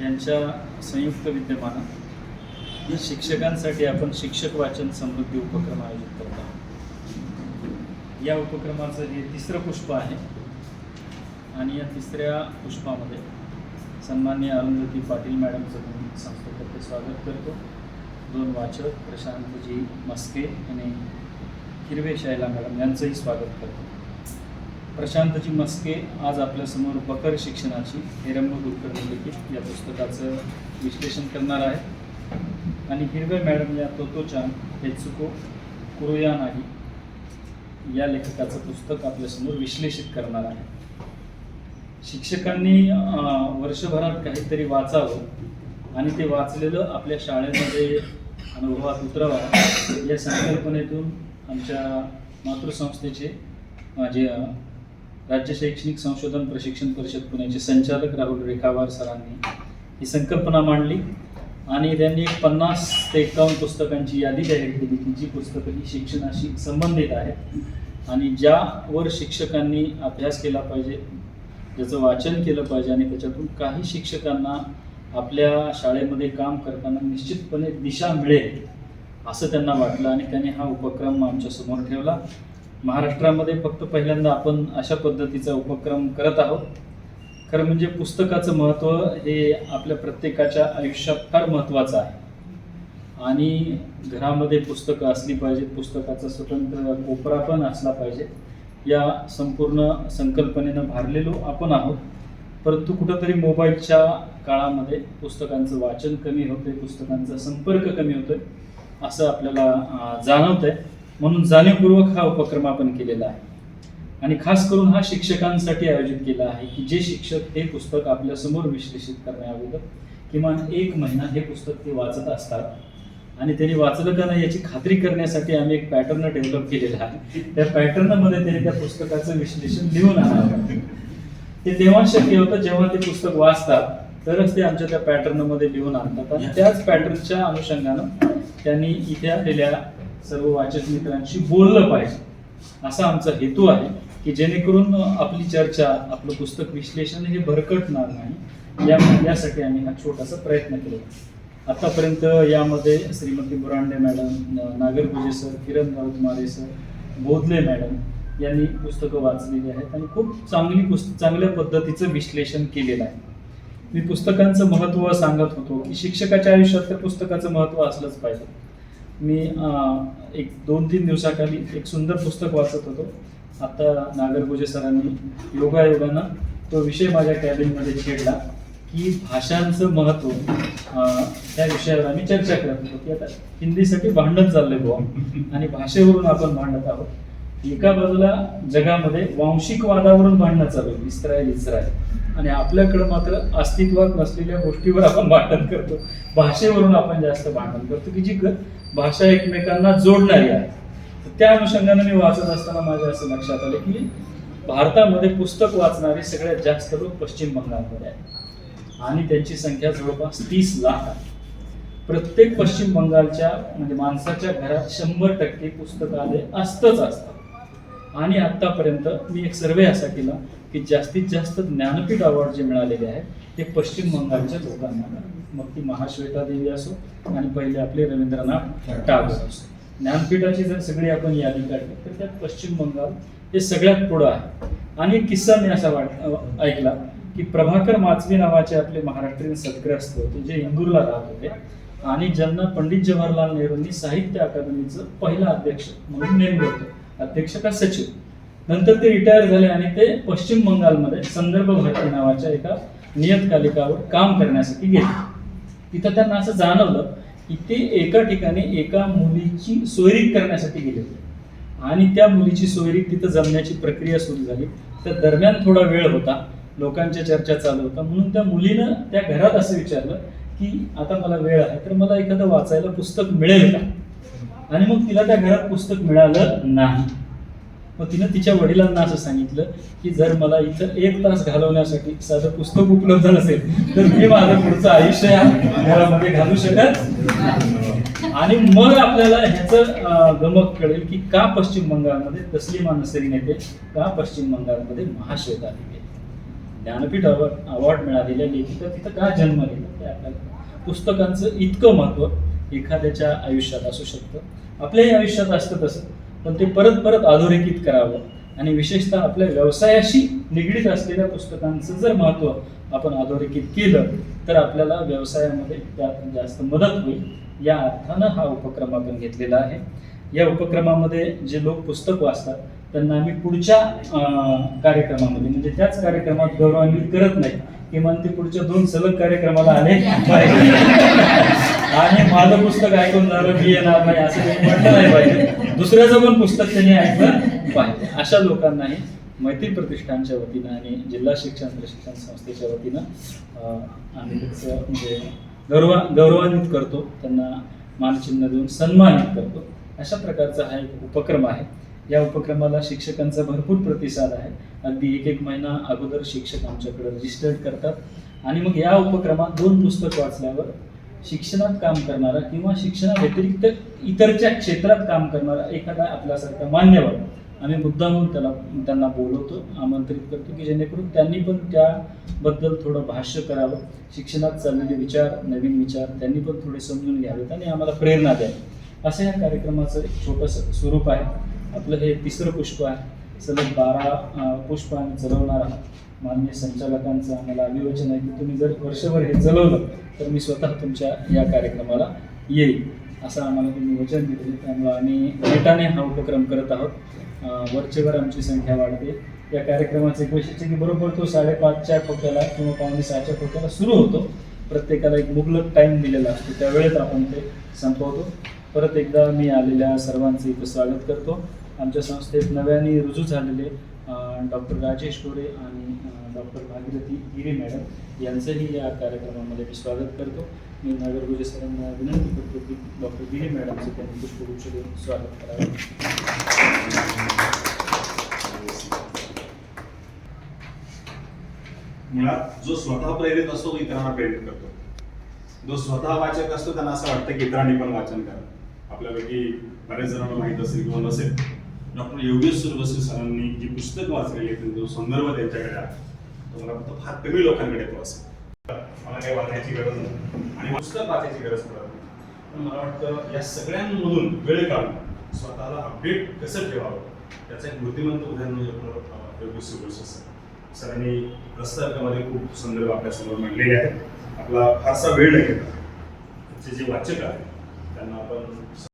यांच्या संयुक्त विद्यमानं ही शिक्षकांसाठी आपण शिक्षक वाचन समृद्धी उपक्रम आयोजित करत आहोत. या उपक्रमाचं हे तिसरं पुष्प आहे आणि या तिसऱ्या पुष्पामध्ये सन्मान्य अरुंधती पाटील मॅडमचं मी संस्थेतर्फे स्वागत करतो. दोन वाचक प्रशांतजी मस्के आणि हिरवे शायला मॅडम यांचंही स्वागत करतो. प्रशांतजी मस्के आज आपल्यासमोर बकर शिक्षणाची हिरंब कुलकर्णी लिखित या पुस्तकाचं विश्लेषण करणार आहे. आणि हिरवे मॅडम या तोतोचान हेचुको कुरुया नाही या लेखकाचं पुस्तक आपल्यासमोर विश्लेषित करणार आहे. शिक्षकांनी वर्षभरात काहीतरी वाचावं आणि ते वाचलेलं आपल्या शाळेमध्ये अनुभवात उतरावा या संकल्पनेतून आमच्या मातृसंस्थेचे माझे राज्य शैक्षणिक संशोधन प्रशिक्षण परिषद पुण्याचे संचालक राहुल रेखावार सरांनी ही संकल्पना मांडली. आणि त्यांनी एक पन्नास ते एकावन्न पुस्तकांची यादी जाहीर केली की जी पुस्तकं ही शिक्षणाशी संबंधित आहेत. आणि ज्यावर शिक्षकांनी अभ्यास केला पाहिजे ज्याचं वाचन केलं पाहिजे आणि त्याच्यातून काही शिक्षकांना आपल्या शाळेमध्ये काम करताना निश्चितपणे दिशा मिळेल असं त्यांना वाटलं. आणि त्यांनी हा उपक्रम आमच्यासमोर ठेवला. महाराष्ट्रामध्ये फक्त पहिल्यांदा आपण अशा पद्धतीचा उपक्रम करत आहोत. खरं म्हणजे पुस्तकाचं महत्त्व हे आपल्या प्रत्येकाच्या आयुष्यात फार महत्त्वाचं आहे. आणि घरामध्ये पुस्तकं असली पाहिजेत पुस्तकाचा स्वतंत्र कोपरा पण असला पाहिजे या संपूर्ण संकल्पनेनं भारलेलो आपण आहोत. परंतु कुठंतरी मोबाईलच्या काळामध्ये पुस्तकांचं वाचन कमी होतंय पुस्तकांचा संपर्क कमी होतोय असं आपल्याला अं, जाणवतंय. म्हणून जाणीवपूर्वक हा उपक्रम आपण केलेला आहे. आणि खास करून हा शिक्षकांसाठी आयोजित केला आहे की जे शिक्षक हे पुस्तक आपल्यासमोर विश्लेषित करण्याअगोदर किमान एक महिना हे पुस्तक ते वाचत असतात. आणि त्यांनी वाचलं का नाही याची खात्री करण्यासाठी आम्ही एक पॅटर्न डेव्हलप केलेला आहे. त्या पॅटर्नमध्ये त्यांनी त्या पुस्तकाचं विश्लेषण लिहून आणावं ते तेव्हा शक्य होतं जेव्हा ते पुस्तक वाचतात तरच ते आमच्या त्या पॅटर्नमध्ये लिहून आणतात. आणि त्याच पॅटर्नच्या अनुषंगानं त्यांनी इथे आलेल्या सर्व वाचक मित्रांशी बोललं पाहिजे. असा आमचा हेतू आहे की जेणेकरून आपली चर्चा आपलं पुस्तक विश्लेषण हे भरकटणार नाही. या यासाठी आम्ही हा छोटासा प्रयत्न केला. आतापर्यंत यामध्ये Shrimati Burande madam Nagarpuje sir Kiran Raut sir Bodhale madam यांनी पुस्तकं वाचलेली आहेत आणि खूप चांगली पुस्त चांगल्या पद्धतीचं विश्लेषण केलेलं आहे. मी पुस्तकांचं महत्त्व सांगत होतो की शिक्षकाच्या आयुष्यात तर पुस्तकाचं महत्त्व असलंच पाहिजे. मी एक दोन तीन दिवसाखाली एक सुंदर पुस्तक वाचत होतो. आता नागरगोजे सरांनी योगायोगानं तो विषय माझ्या कॅबिनमध्ये छेडला की भाषांचं महत्त्व त्या विषयावर आम्ही चर्चा करत होतो. की आता हिंदीसाठी भांडण चाललंय बुवा. आणि भाषेवरून आपण भांडत आहोत. एका बाजूला जगामध्ये वांशिकवादावरून भांडणं चालू आहे इस्रायल इस्रायल. आणि आपल्याकडं मात्र अस्तित्वात नसलेल्या गोष्टीवर आपण भांडण करतो. भाषेवरून आपण जास्त भांडण करतो. की जी ग- भाषा एकमेकांना जोडणारी आहे तर त्या अनुषंगाने मी वाचत असताना माझ्या असं लक्षात आलं की भारतामध्ये पुस्तक वाचणारे सगळ्यात जास्त लोक पश्चिम बंगालमध्ये आहेत. आणि त्यांची संख्या जवळपास तीस लाख आहे. प्रत्येक पश्चिम बंगालच्या म्हणजे माणसाच्या घरात शंभर टक्के पुस्तकालय असतंच असतं. आणि आत्तापर्यंत मी एक सर्वे असा केला की जास्तीत जास्त ज्ञानपीठ अवॉर्ड जे मिळालेले आहेत ते पश्चिम बंगालच्या लोकांना मग ती महाश्वेता देवी असो आणि पहिले आपले रवींद्रनाथ टागोर असो. ज्ञानपीठाची जर सगळी आपण यादी काढली तर त्यात पश्चिम बंगाल हे सगळ्यात पुढं आहे. आणि एक किस्सा मी असा वाट ऐकला की प्रभाकर माचवी नावाचे आपले महाराष्ट्रीयन सद्ग्रस्त होते जे इंदूरला राहत होते. आणि ज्यांना पंडित जवाहरलाल नेहरूंनी साहित्य अकादमीचं पहिला अध्यक्ष म्हणून नेमलं होतं. अध्यक्ष का सचिव. नंतर ते रिटायर झाले आणि ते पश्चिम बंगालमध्ये संदर्भ भारती नावाच्या एका नियतकालिकावर काम करण्यासाठी गेले. तिथं त्यांना असं जाणवलं की ते एका ठिकाणी एका मुलीची सोयरीक करण्यासाठी गेले होते. आणि त्या मुलीची सोयरीक तिथं जमण्याची प्रक्रिया सुरू झाली. त्या दरम्यान थोडा वेळ होता. लोकांच्या चर्चा चालू होता. म्हणून त्या मुलीनं त्या घरात असं विचारलं की आता मला वेळ आहे तर मला एखादं वाचायला पुस्तक मिळेल का? आणि मग तिला त्या घरात पुस्तक मिळालं नाही. मग तिनं तिच्या वडिलांना असं सांगितलं की जर मला इथं एक तास घालवण्यासाठी साधं पुस्तक उपलब्ध नसेल तर मी माझं पुढचं आयुष्य या घरामध्ये घालू शकत आणि मग आपल्याला ह्याचं गमक कळेल की का पश्चिम बंगालमध्ये तस्लिमा नसरीन येते का पश्चिम बंगालमध्ये महाश्वेता देवी ज्ञानपीठ अवॉर्ड अवॉर्ड मिळालेल्या लेखिका तिथं का जन्मलेलं ते आपल्याला? पुस्तकांचं इतकं महत्त्व एखाद्याच्या आयुष्यात असू शकतं आपल्याही आयुष्यात असतं. तसं पण ते परत परत अधोरेखित करावं. आणि विशेषतः आपल्या व्यवसायाशी निगडीत असलेल्या पुस्तकांचं जर महत्त्व आपण अधोरेखित केलं तर आपल्याला व्यवसायामध्ये त्यात जास्त मदत होईल. या अर्थानं हा उपक्रम आपण घेतलेला आहे. या उपक्रमामध्ये जे लोक पुस्तक वाचतात त्यांना आम्ही पुढच्या कार्यक्रमामध्ये म्हणजे त्याच कार्यक्रमात गौरवान्वित करत नाही. किमान ते पुढच्या दोन सलग कार्यक्रमाला आले. पाहिजे आणि माझं पुस्तक ऐकून झालं मी येणार नाही असं म्हटलं नाही पाहिजे. दुसऱ्याचं पण पुस्तक त्यांनी ऐकलं पाहिजे. अशा लोकांनाही मैत्री प्रतिष्ठानच्या वतीनं आणि जिल्हा शिक्षण प्रशिक्षण संस्थेच्या वतीनं आम्ही म्हणजे गौरवा गौरवान्वित करतो. त्यांना मानचिन्ह देऊन सन्मानित करतो. अशा प्रकारचा हा एक उपक्रम आहे. या उपक्रमाला शिक्षकांचा भरपूर प्रतिसाद आहे. अगदी एक एक महिना अगोदर शिक्षक आमच्याकडे रजिस्टर्ड करतात. आणि मग या उपक्रमात दोन पुस्तक वाचल्यावर शिक्षणात काम करणारा किंवा शिक्षणाव्यतिरिक्त इतरच्या क्षेत्रात काम करणारा एखादा आपल्यासारखा मान्यवर आम्ही मुद्दामून त्याला त्यांना बोलवतो आमंत्रित करतो की जेणेकरून त्यांनी पण त्याबद्दल थोडं भाष्य करावं. शिक्षणात चाललेले विचार नवीन विचार त्यांनी पण थोडे समजून घ्यावेत आणि आम्हाला प्रेरणा द्यावी. असं या कार्यक्रमाचं एक छोटंसं स्वरूप आहे. आपलं हे तिसरं पुष्प आहे. सलग बारा पुष्प आम्ही चलवणार आहोत. मान्य संचालकांचं आम्हाला अभिवचन आहे की तुम्ही जर वर्षभर हे चलवलं तर मी स्वतः तुमच्या या कार्यक्रमाला येईल. असं आम्हाला तुम्ही वचन दिले त्यामुळे आम्ही नेटाने हा उपक्रम करत आहोत. वरचेवर आमची संख्या वाढते. या कार्यक्रमाचं एक वैशिष्ट्य की बरोबर तो साडेपाचच्या खोक्याला किंवा पावणे सहाच्या खोक्याला सुरू होतो. प्रत्येकाला एक मुबलक टाईम दिलेला असतो. त्यावेळेत आपण ते संपवतो. परत एकदा मी आलेल्या सर्वांचं इथं स्वागत करतो. आमच्या संस्थेत नव्याने रुजू झालेले डॉक्टर राजेश गोरे आणि डॉक्टर भागीरथी गिरी मॅडम यांचंही या कार्यक्रमामध्ये मी स्वागत करतो. मी नगर सरांना विनंती करतो की डॉक्टर गिरी मॅडमचं त्यांनी पुष्पगुच्छ देऊन स्वागत करावं. मुळात जो स्वतः प्रेरित असतो तो इतरांना प्रेरित करतो. जो स्वतः वाचक असतो त्यांना असं वाटतं की इतरांनी पण वाचन करा आपल्यापैकी बऱ्याच जणांना माहीत असेल किंवा नसेल. डॉक्टर योगेश सुरवसे सरांनी जी पुस्तक वाचलेली आहे जो संदर्भ त्यांच्याकडे आहे तो मला फक्त फार कमी लोकांकडे तो असेल. मला काही वाचायची गरज नाही आणि पुस्तक वाचायची गरज पडत नाही. पण मला वाटतं या सगळ्यांमधून वेळ काढून स्वतःला अपडेट कसं ठेवावं त्याचं एक मूर्तिमंत उदाहरण म्हणजे आपलं, योगेश सर. सरांनी प्रस्तावकामध्ये खूप संदर्भ आपल्यासमोर मांडलेले आहेत. आपला फारसा वेळ नाही घेतला जे जे वाचक आहेत त्यांना आपण